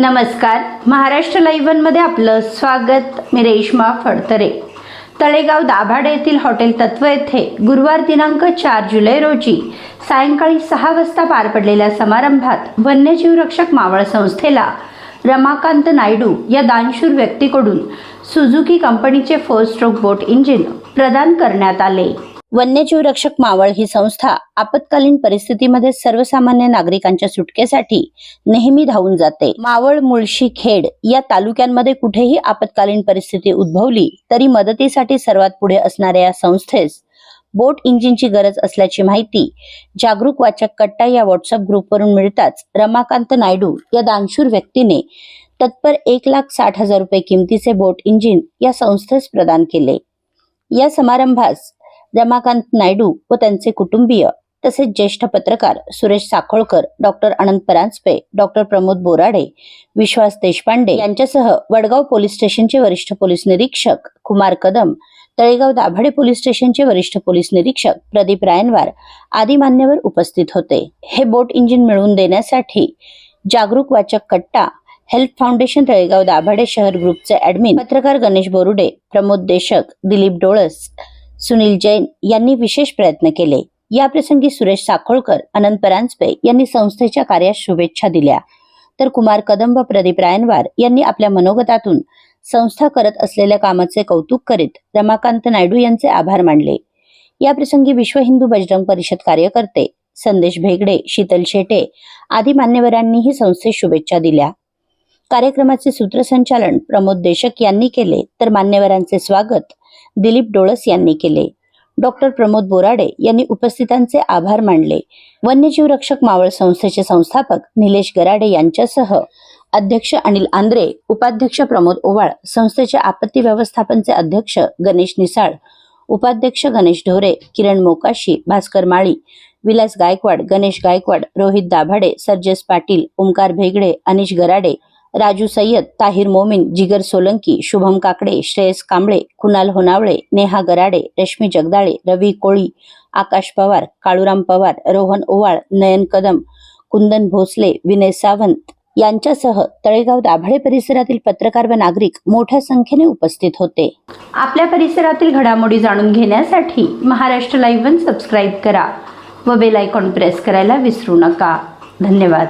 नमस्कार. महाराष्ट्र लाईव्हनमध्ये आपलं स्वागत. मी रेश्मा फडतरे. तळेगाव दाभाडे येथील हॉटेल तत्व येथे गुरुवार दिनांक चार जुलै रोजी सायंकाळी सहा वाजता पार पडलेल्या समारंभात वन्यजीव रक्षक मावळ संस्थेला रमाकांत नायडू या दानशूर व्यक्तीकडून सुझुकी कंपनीचे फोर स्ट्रोक बोट इंजिन प्रदान करण्यात आले. वन्यजीव रक्षक मावळ ही संस्था आपत्कालीन परिस्थितीमध्ये सर्वसामान्य नागरिकांच्या सुटकेसाठी नेहमी धावून जाते. मावळ मुळशी खेड या तालुक्यांमध्ये कुठेही आपत्कालीन परिस्थिती उद्भवली तरी मदतीसाठी सर्वात पुढे असणाऱ्या या संस्थेस बोट इंजिनची गरज असल्याची माहिती जागरूक वाचक कट्टा या व्हॉट्सअप ग्रुपवरून मिळताच रमाकांत नायडू या दानशूर व्यक्तीने तत्पर एक लाख साठ हजार रुपये किमतीचे बोट इंजिन या संस्थेस प्रदान केले. या समारंभास रमाकांत नायडू व त्यांचे कुटुंबीय तसेच ज्येष्ठ पत्रकार सुरेश साखोळकर डॉक्टर अनंत परांजपे डॉक्टर प्रमोद बोराडे विश्वास देशपांडे यांच्यासह वडगाव पोलीस स्टेशनचे वरिष्ठ पोलीस निरीक्षक कुमार कदम तळेगाव दाभाडे पोलीस स्टेशनचे वरिष्ठ पोलीस निरीक्षक प्रदीप रायनवार आदी मान्यवर उपस्थित होते. हे बोट इंजिन मिळवून देण्यासाठी जागरूक वाचक कट्टा हेल्प फाउंडेशन तळेगाव दाभाडे शहर ग्रुपचे ऍडमिन पत्रकार गणेश बोरुडे प्रमोद देशक दिलीप डोळस सुनील जैन यांनी विशेष प्रयत्न केले. याप्रसंगी सुरेश साखोळकर अनंत परांजपे यांनी संस्थेच्या कार्यास शुभेच्छा दिल्या. तर कुमार कदंब प्रदीप रायनवार यांनी आपल्या मनोगतातून संस्था करत असलेल्या कामाचे कौतुक करीत रमाकांत नायडू यांचे आभार मानले. याप्रसंगी विश्व हिंदू बजरंग परिषद कार्यकर्ते संदेश भेगडे शीतल शेटे आदी मान्यवरांनीही संस्थेस शुभेच्छा दिल्या. कार्यक्रमाचे सूत्रसंचालन प्रमोद देशक यांनी केले. तर मान्यवरांचे स्वागत दिलीप डोळस यांनी केले. डॉक्टर प्रमोद बोराडे यांनी उपस्थितांचे आभार मानले. वन्यजीव रक्षक मावळ संस्थेचे संस्थापक निलेश गराडे यांच्यासह अध्यक्ष अनिल आंद्रे उपाध्यक्ष प्रमोद ओवाळ संस्थेचे आपत्ती व्यवस्थापनचे अध्यक्ष गणेश निसाळ उपाध्यक्ष गणेश ढोरे किरण मोकाशी भास्कर माळी विलास गायकवाड गणेश गायकवाड रोहित दाभाडे सर्जेस पाटील ओंकार भेगडे अनिश गराडे राजू सय्यद ताहिर मोमीन जिगर सोलंकी शुभम काकडे श्रेयस कांबळे कुणाल होनावळे नेहा गराडे रश्मी जगदाळे रवी कोळी आकाश पवार काळूराम पवार रोहन ओवाळ नयन कदम कुंदन भोसले विनय सावंत यांच्यासह तळेगाव दाभाडे परिसरातील पत्रकार व नागरिक मोठ्या संख्येने उपस्थित होते. आपल्या परिसरातील घडामोडी जाणून घेण्यासाठी महाराष्ट्र लाईव्ह वन सबस्क्राईब करा व बेल आयकॉन प्रेस करायला विसरू नका. धन्यवाद.